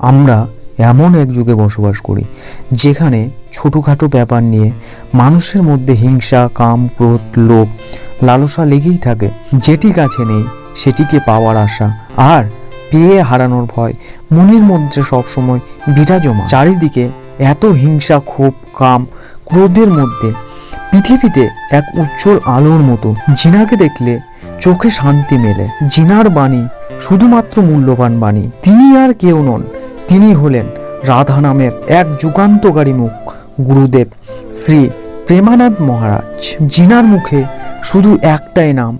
আমরা এমন এক যুগে বসবাস করি, যেখানে ছোটোখাটো ব্যাপার নিয়ে মানুষের মধ্যে হিংসা, কাম, ক্রোধ, লোভ, লালসা লেগেই থাকে। যেটি কাছে নেই, সেটিকে পাওয়ার আশা আর পেয়ে হারানোর ভয়। মনের মধ্যে সবসময় বিরাজমান। চারিদিকে এত হিংসা, ক্ষোভ, কাম, ক্রোধের মধ্যে পৃথিবীতে এক উজ্জ্বল আলোর মতো। জিনাকে দেখলে চোখে শান্তি মেলে। জিনার বাণী শুধুমাত্র মূল্যবান বাণী। তিনি আর কেউ নন তিনি হলেন রাধা নামের এক যুগান্তকারী মুখ, গুরুদেব শ্রী প্রেমানন্দ মহারাজ জিনার মুখে শুধু একটাই নাম।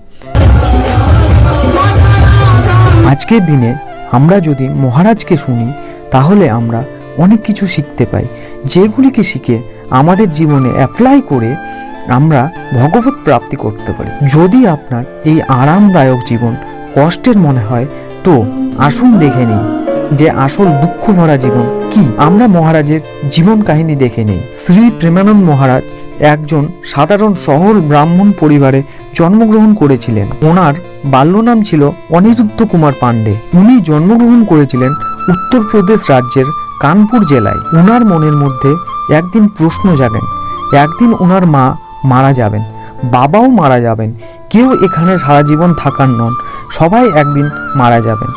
আজকের দিনে আমরা যদি মহারাজকে শুনি, তাহলে আমরা অনেক কিছু শিখতে পাই। যেগুলিকে শিখে আমাদের জীবনে অ্যাপ্লাই করে আমরা ভগবত প্রাপ্তি করতে পারি। যদি আপনার এই আরামদায়ক জীবন কষ্টের মনে হয়, তো আসুন দেখে নিই। যে আসল দুঃখ ভরা জীবন। কি? আমরা মহারাজের জীবন কাহিনী দেখে নেই। শ্রী প্রেমানন্দ মহারাজ একজন সাধারণ শহর ব্রাহ্মণ পরিবারে জন্মগ্রহণ করেছিলেন। ওনার বাল্য নাম ছিল অনিরুদ্ধ কুমার পাণ্ডে। উনি জন্মগ্রহণ করেছিলেন উত্তরপ্রদেশ রাজ্যের কানপুর জেলায়। ওনার মনের মধ্যে একদিন প্রশ্ন জাগেন, একদিন ওনার মা মারা যাবেন, বাবাও মারা যাবেন, কেউ এখানে সারা জীবন থাকার নন, সবাই একদিন মারা যাবেন।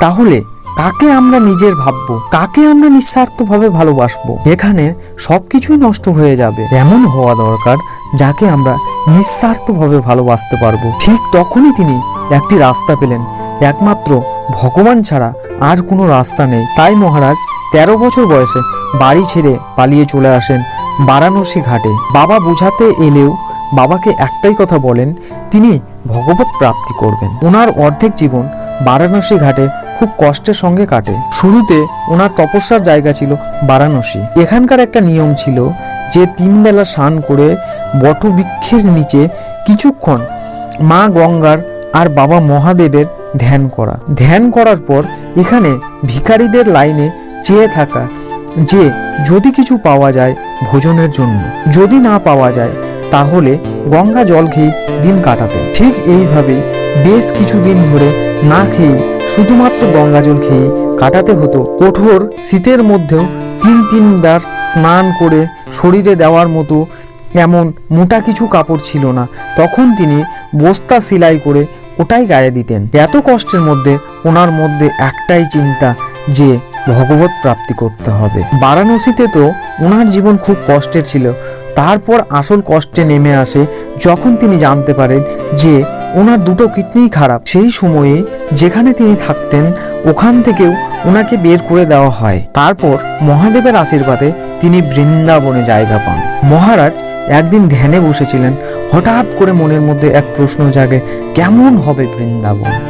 তাহলে কাকে আমরা নিজের ভাববো? কাকে আমরা নিঃস্বার্থভাবে ভালোবাসবো? এখানে সবকিছুই নষ্ট হয়ে যাবে। এমন হওয়া দরকার যাকে আমরা নিঃস্বার্থভাবে ভালোবাসতে পারব। ঠিক তখনই তিনি একটি রাস্তা পেলেন। একমাত্র ভগবান ছাড়া আর কোনো রাস্তা নেই। তাই মহারাজ তেরো বছর বয়সে বাড়ি ছেড়ে পালিয়ে চলে আসেন বারাণসী ঘাটে। বাবা বোঝাতে এলেও বাবাকে একটাই কথা বলেন, তিনি ভগবত প্রাপ্তি করবেন। ওনার অর্ধেক জীবন বারাণসী ঘাটে খুব কষ্টের সঙ্গে কাটে। শুরুতে ওনার তপস্যার জায়গা ছিল বারাণসী। এখানকার একটা নিয়ম ছিল যে তিন বেলা স্নান করে বটবৃক্ষের নিচে কিছুক্ষণ মা গঙ্গার আর বাবা মহাদেবের ধ্যান করা। ধ্যান করার পর এখানে ভিখারিদের লাইনে চেয়ে থাকা যে যদি কিছু পাওয়া যায় ভোজনের জন্য, যদি না পাওয়া যায় তাহলে গঙ্গা জল খেয়ে দিন কাটাতে ঠিক এইভাবেই বেশ কিছুদিন ধরে না খেয়ে শুধুমাত্র গঙ্গা জল খেয়ে কাটাতে হতো। কঠোর শীতের মধ্যেও তিন তিনবার স্নান করে শরীরে দেওয়ার মতো এমন মোটা কিছু কাপড় ছিল না। তখন তিনি বস্তা সেলাই করে ওটাই গায়ে দিতেন। এত কষ্টের মধ্যে ওনার মধ্যে একটাই চিন্তা যে ভগবত প্রাপ্তি করতে হবে। বারাণসীতে তো ওনার জীবন খুব কষ্টের ছিল। তারপর আসল কষ্টে নেমে আসে যখন তিনি জানতে পারেন যে ওনার দুটো কিডনিই খারাপ। সেই সময়ে যেখানে তিনি থাকতেন, ওখান থেকেও ওনাকে বের করে দেওয়া হয়। তারপর মহাদেবের আশীর্বাদে তিনি বৃন্দাবনে জায়গা পান। মহারাজ একদিন ধ্যানে বসেছিলেন। হঠাৎ করে মনের মধ্যে এক প্রশ্ন জাগে, কেমন হবে বৃন্দাবন?